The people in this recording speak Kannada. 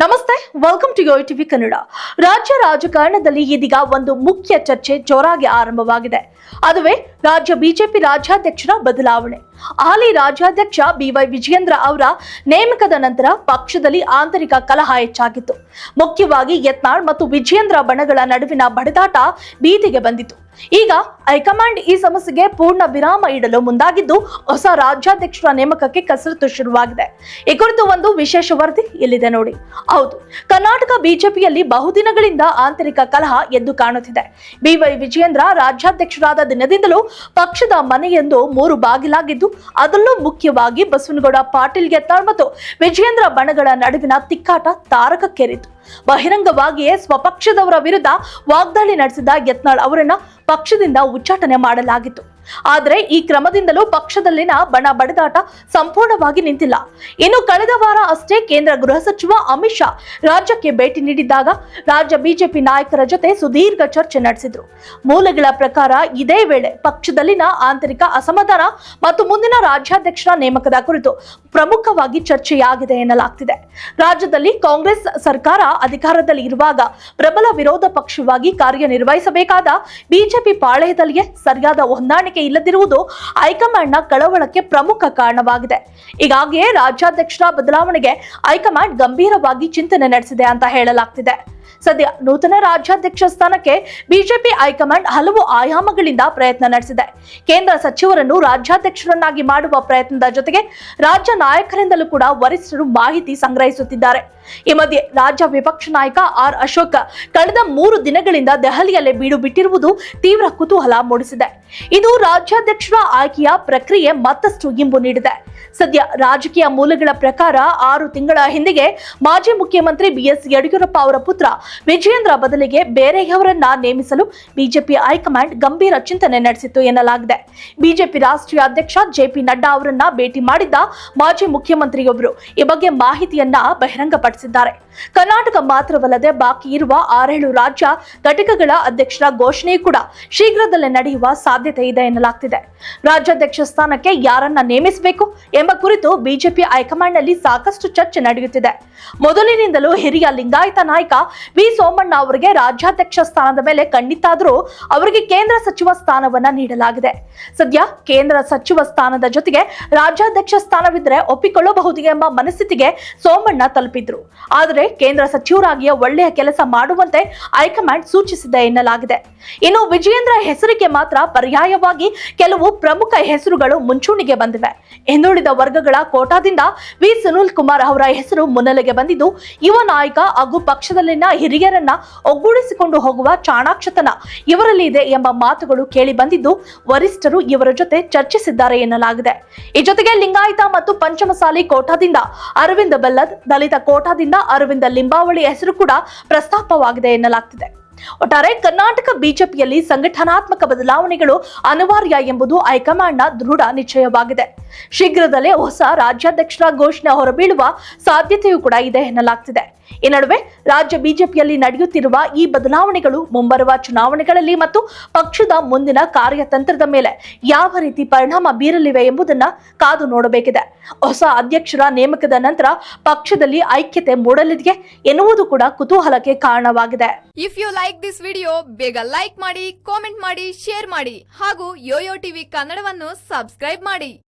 ನಮಸ್ತೆ welcome to yo TV Kannada ರಾಜ್ಯ ರಾಜಕಾರಣದಲ್ಲಿ ಇದೀಗ ಒಂದು ಮುಖ್ಯ ಚರ್ಚೆ ಜೋರಾಗಿ ಆರಂಭವಾಗಿದೆ. ಅದುವೇ ರಾಜ್ಯ ಬಿಜೆಪಿ ರಾಜ್ಯಾಧ್ಯಕ್ಷರ ಬದಲಾವಣೆ. ಹಾಲಿ ರಾಜ್ಯಾಧ್ಯಕ್ಷ ಬಿವೈ ವಿಜಯೇಂದ್ರ ಅವರ ನೇಮಕದ ನಂತರ ಪಕ್ಷದಲ್ಲಿ ಆಂತರಿಕ ಕಲಹ ಹೆಚ್ಚಾಗಿತ್ತು. ಮುಖ್ಯವಾಗಿ ಯತ್ನಾಳ್ ಮತ್ತು ವಿಜಯೇಂದ್ರ ಬಣಗಳ ನಡುವಿನ ಬಡಿದಾಟ ಬೀದಿಗೆ ಬಂದಿತು ಈಗ ಹೈಕಮಾಂಡ್ ಈ ಸಮಸ್ಯೆಗೆ ಪೂರ್ಣ ವಿರಾಮ ಇಡಲು ಮುಂದಾಗಿದ್ದು ಹೊಸ ರಾಜ್ಯಾಧ್ಯಕ್ಷರ ನೇಮಕಕ್ಕೆ ಕಸರತ್ತು ಶುರುವಾಗಿದೆ. ಈ ಕುರಿತು ಒಂದು ವಿಶೇಷ ವರದಿ ಇಲ್ಲಿದೆ ನೋಡಿ. ಹೌದು, ಕರ್ನಾಟಕ ಬಿಜೆಪಿಯಲ್ಲಿ ಬಹುದಿನಗಳಿಂದ ಆಂತರಿಕ ಕಲಹ ಎದ್ದು ಕಾಣುತ್ತಿದೆ. ಬಿವೈ ವಿಜಯೇಂದ್ರ ರಾಜ್ಯಾಧ್ಯಕ್ಷರಾದ ದಿನದಿಂದಲೂ ಪಕ್ಷದ ಮನೆಯೆಂದು ಮೂರು ಬಾಗಿಲಾಗಿದ್ದು, ಅದರಲ್ಲೂ ಮುಖ್ಯವಾಗಿ ಬಸವನಗೌಡ ಪಾಟೀಲ್ ಗೆತ್ತಾಳ್ ಮತ್ತು ವಿಜಯೇಂದ್ರ ಬಣಗಳ ನಡುವಿನ ತಿಕ್ಕಾಟ ತಾರಕಕ್ಕೇರಿತು ಬಹಿರಂಗವಾಗಿಯೇ ಸ್ವಪಕ್ಷದವರ ವಿರುದ್ಧ ವಾಗ್ದಾಳಿ ನಡೆಸಿದ ಯತ್ನಾಳ್ ಅವರನ್ನು ಪಕ್ಷದಿಂದ ಉಚ್ಚಾಟನೆ ಮಾಡಲಾಗಿತ್ತು. ಆದರೆ ಈ ಕ್ರಮದಿಂದಲೂ ಪಕ್ಷದಲ್ಲಿನ ಬಣ ಬಡಿದಾಟ ಸಂಪೂರ್ಣವಾಗಿ ನಿಂತಿಲ್ಲ. ಇನ್ನು ಕಳೆದ ವಾರ ಅಷ್ಟೇ ಕೇಂದ್ರ ಗೃಹ ಸಚಿವ ಅಮಿತ್ ಶಾ ರಾಜ್ಯಕ್ಕೆ ಭೇಟಿ ನೀಡಿದ್ದಾಗ ರಾಜ್ಯ ಬಿಜೆಪಿ ನಾಯಕರ ಜೊತೆ ಸುದೀರ್ಘ ಚರ್ಚೆ ನಡೆಸಿದ್ರು. ಮೂಲಗಳ ಪ್ರಕಾರ ಇದೇ ವೇಳೆ ಪಕ್ಷದಲ್ಲಿನ ಆಂತರಿಕ ಅಸಮಾಧಾನ ಮತ್ತು ಮುಂದಿನ ರಾಜ್ಯಾಧ್ಯಕ್ಷರ ನೇಮಕದ ಕುರಿತು ಪ್ರಮುಖವಾಗಿ ಚರ್ಚೆಯಾಗಿದೆ ಎನ್ನಲಾಗ್ತಿದೆ. ರಾಜ್ಯದಲ್ಲಿ ಕಾಂಗ್ರೆಸ್ ಸರ್ಕಾರ ಅಧಿಕಾರದಲ್ಲಿ ಇರುವಾಗ ಪ್ರಬಲ ವಿರೋಧ ಪಕ್ಷವಾಗಿ ಕಾರ್ಯನಿರ್ವಹಿಸಬೇಕಾದ ಬಿಜೆಪಿ ಪಾಳೆಯದಲ್ಲಿಯೇ ಸರಿಯಾದ ಹೊಂದಾಣಿಕೆ ಇಲ್ಲದಿರುವುದು ಹೈಕಮಾಂಡ್ನ ಕಳವಳಕ್ಕೆ ಪ್ರಮುಖ ಕಾರಣವಾಗಿದೆ. ಹೀಗಾಗಿಯೇ ರಾಜ್ಯಾಧ್ಯಕ್ಷರ ಬದಲಾವಣೆಗೆ ಹೈಕಮಾಂಡ್ ಗಂಭೀರವಾಗಿ ಚಿಂತನೆ ನಡೆಸಿದೆ ಅಂತ ಹೇಳಲಾಗ್ತಿದೆ. ಸದ್ಯ ನೂತನ ರಾಜ್ಯಾಧ್ಯಕ್ಷ ಸ್ಥಾನಕ್ಕೆ ಬಿಜೆಪಿ ಹೈಕಮಾಂಡ್ ಹಲವು ಆಯಾಮಗಳಿಂದ ಪ್ರಯತ್ನ ನಡೆಸಿದೆ. ಕೇಂದ್ರ ಸಚಿವರನ್ನು ರಾಜ್ಯಾಧ್ಯಕ್ಷರನ್ನಾಗಿ ಮಾಡುವ ಪ್ರಯತ್ನದ ಜೊತೆಗೆ ರಾಜ್ಯ ನಾಯಕರಿಂದಲೂ ಕೂಡ ವರಿಷ್ಠರು ಮಾಹಿತಿ ಸಂಗ್ರಹಿಸುತ್ತಿದ್ದಾರೆ. ಈ ಮಧ್ಯೆ ರಾಜ್ಯ ವಿಪಕ್ಷ ನಾಯಕ ಆರ್ ಅಶೋಕ್ ಕಳೆದ ಮೂರು ದಿನಗಳಿಂದ ದೆಹಲಿಯಲ್ಲೇ ಬೀಡು ಬಿಟ್ಟಿರುವುದು ತೀವ್ರ ಕುತೂಹಲ ಮೂಡಿಸಿದೆ. ಇದು ರಾಜ್ಯಾಧ್ಯಕ್ಷರ ಆಯ್ಕೆಯ ಪ್ರಕ್ರಿಯೆ ಮತ್ತಷ್ಟು ಇಂಬು ನೀಡಿದೆ. ಸದ್ಯ ರಾಜಕೀಯ ಮೂಲಗಳ ಪ್ರಕಾರ ಆರು ತಿಂಗಳ ಹಿಂದೆಗೆ ಮಾಜಿ ಮುಖ್ಯಮಂತ್ರಿ ಬಿಎಸ್ ಯಡಿಯೂರಪ್ಪ ಅವರ ಪುತ್ರ ವಿಜಯೇಂದ್ರ ಬದಲಿಗೆ ಬೇರೆಯವರನ್ನ ನೇಮಿಸಲು ಬಿಜೆಪಿ ಹೈಕಮಾಂಡ್ ಗಂಭೀರ ಚಿಂತನೆ ನಡೆಸಿತ್ತು ಎನ್ನಲಾಗಿದೆ. ಬಿಜೆಪಿ ರಾಷ್ಟ್ರೀಯ ಅಧ್ಯಕ್ಷ ಜೆಪಿ ನಡ್ಡಾ ಅವರನ್ನ ಭೇಟಿ ಮಾಡಿದ್ದ ಮಾಜಿ ಮುಖ್ಯಮಂತ್ರಿಯೊಬ್ಬರು ಈ ಬಗ್ಗೆ ಮಾಹಿತಿಯನ್ನ ಬಹಿರಂಗಪಡಿಸಿದ್ದಾರೆ. ಕರ್ನಾಟಕ ಮಾತ್ರವಲ್ಲದೆ ಬಾಕಿ ಇರುವ ಆರೇಳು ರಾಜ್ಯ ಘಟಕಗಳ ಅಧ್ಯಕ್ಷರ ಘೋಷಣೆ ಕೂಡ ಶೀಘ್ರದಲ್ಲೇ ನಡೆಯುವ ಸಾಧ್ಯತೆ ಇದೆ ಎನ್ನಲಾಗ್ತಿದೆ. ರಾಜ್ಯಾಧ್ಯಕ್ಷ ಸ್ಥಾನಕ್ಕೆ ಯಾರನ್ನ ನೇಮಿಸಬೇಕು ಎಂಬ ಕುರಿತು ಬಿಜೆಪಿ ಹೈಕಮಾಂಡ್ನಲ್ಲಿ ಸಾಕಷ್ಟು ಚರ್ಚೆ ನಡೆಯುತ್ತಿದೆ. ಮೊದಲಿನಿಂದಲೂ ಹಿರಿಯ ಲಿಂಗಾಯತ ನಾಯಕ ವಿ. ಸೋಮಣ್ಣ ಅವರಿಗೆ ರಾಜ್ಯಾಧ್ಯಕ್ಷ ಸ್ಥಾನದ ಮೇಲೆ ಖಂಡಿತಾದರೂ ಅವರಿಗೆ ಕೇಂದ್ರ ಸಚಿವ ಸ್ಥಾನವನ್ನ ನೀಡಲಾಗಿದೆ. ಸದ್ಯ ಕೇಂದ್ರ ಸಚಿವ ಸ್ಥಾನದ ಜೊತೆಗೆ ರಾಜ್ಯಾಧ್ಯಕ್ಷ ಸ್ಥಾನವಿದ್ರೆ ಒಪ್ಪಿಕೊಳ್ಳಬಹುದು ಎಂಬ ಮನಸ್ಥಿತಿಗೆ ಸೋಮಣ್ಣ ತಲುಪಿದ್ರು. ಆದರೆ ಕೇಂದ್ರ ಸಚಿವರಾಗಿಯೇ ಒಳ್ಳೆಯ ಕೆಲಸ ಮಾಡುವಂತೆ ಹೈಕಮಾಂಡ್ ಸೂಚಿಸಿದೆ ಎನ್ನಲಾಗಿದೆ. ಇನ್ನು ವಿಜಯೇಂದ್ರ ಹೆಸರಿಗೆ ಮಾತ್ರ ಪರ್ಯಾಯವಾಗಿ ಕೆಲವು ಪ್ರಮುಖ ಹೆಸರುಗಳು ಮುಂಚೂಣಿಗೆ ಬಂದಿವೆ. ಹಿಂದುಳಿದ ವರ್ಗಗಳ ಕೋಟಾದಿಂದ ವಿ. ಸುನಿಲ್ ಕುಮಾರ್ ಅವರ ಹೆಸರು ಮುನ್ನೆಲೆಗೆ ಬಂದಿದ್ದು, ಯುವ ನಾಯಕ ಹಾಗೂ ಪಕ್ಷದಲ್ಲಿನ ಹಿರಿಯರನ್ನ ಒಗ್ಗೂಡಿಸಿಕೊಂಡು ಹೋಗುವ ಚಾಣಾಕ್ಷತನ ಇವರಲ್ಲಿ ಇದೆ ಎಂಬ ಮಾತುಗಳು ಕೇಳಿ ಬಂದಿದ್ದು, ವರಿಷ್ಠರು ಇವರ ಜೊತೆ ಚರ್ಚಿಸಿದ್ದಾರೆ ಎನ್ನಲಾಗಿದೆ. ಈ ಜೊತೆಗೆ ಲಿಂಗಾಯತ ಮತ್ತು ಪಂಚಮಸಾಲಿ ಕೋಟಾದಿಂದ ಅರವಿಂದ ಬೆಲ್ಲದ್, ದಲಿತ ಕೋಟಾದಿಂದ ಅರವಿಂದ ಲಿಂಬಾವಳಿ ಹೆಸರು ಕೂಡ ಪ್ರಸ್ತಾಪವಾಗಿದೆ ಎನ್ನಲಾಗ್ತಿದೆ. ಒಟ್ಟಾರೆ ಕರ್ನಾಟಕ ಬಿಜೆಪಿಯಲ್ಲಿ ಸಂಘಟನಾತ್ಮಕ ಬದಲಾವಣೆಗಳು ಅನಿವಾರ್ಯ ಎಂಬುದು ಹೈಕಮಾಂಡ್ನ ದೃಢ ನಿಶ್ಚಯವಾಗಿದೆ. ಶೀಘ್ರದಲ್ಲೇ ಹೊಸ ರಾಜ್ಯಾಧ್ಯಕ್ಷರ ಘೋಷಣೆ ಹೊರಬೀಳುವ ಸಾಧ್ಯತೆಯೂ ಕೂಡ ಇದೆ ಎನ್ನಲಾಗ್ತಿದೆ. ಈ ನಡುವೆ ರಾಜ್ಯ ಬಿಜೆಪಿಯಲ್ಲಿ ನಡೆಯುತ್ತಿರುವ ಈ ಬದಲಾವಣೆಗಳು ಮುಂಬರುವ ಚುನಾವಣೆಗಳಲ್ಲಿ ಮತ್ತು ಪಕ್ಷದ ಮುಂದಿನ ಕಾರ್ಯತಂತ್ರದ ಮೇಲೆ ಯಾವ ರೀತಿ ಪರಿಣಾಮ ಬೀರಲಿವೆ ಎಂಬುದನ್ನ ಕಾದು ನೋಡಬೇಕಿದೆ. ಹೊಸ ಅಧ್ಯಕ್ಷರ ನೇಮಕದ ನಂತರ ಪಕ್ಷದಲ್ಲಿ ಐಕ್ಯತೆ ಮೂಡಲಿದೆಯೇ ಎನ್ನುವುದು ಕೂಡ ಕುತೂಹಲಕ್ಕೆ ಕಾರಣವಾಗಿದೆ. If you like this video ಬೇಗ ಲೈಕ್ ಮಾಡಿ ಕಾಮೆಂಟ್ ಮಾಡಿ ಶೇರ್ ಮಾಡಿ ಹಾಗೂ ಯೋಯೋ ಟಿವಿ ಕನ್ನಡವನ್ನು ಸಬ್ಸ್ಕ್ರೈಬ್ ಮಾಡಿ.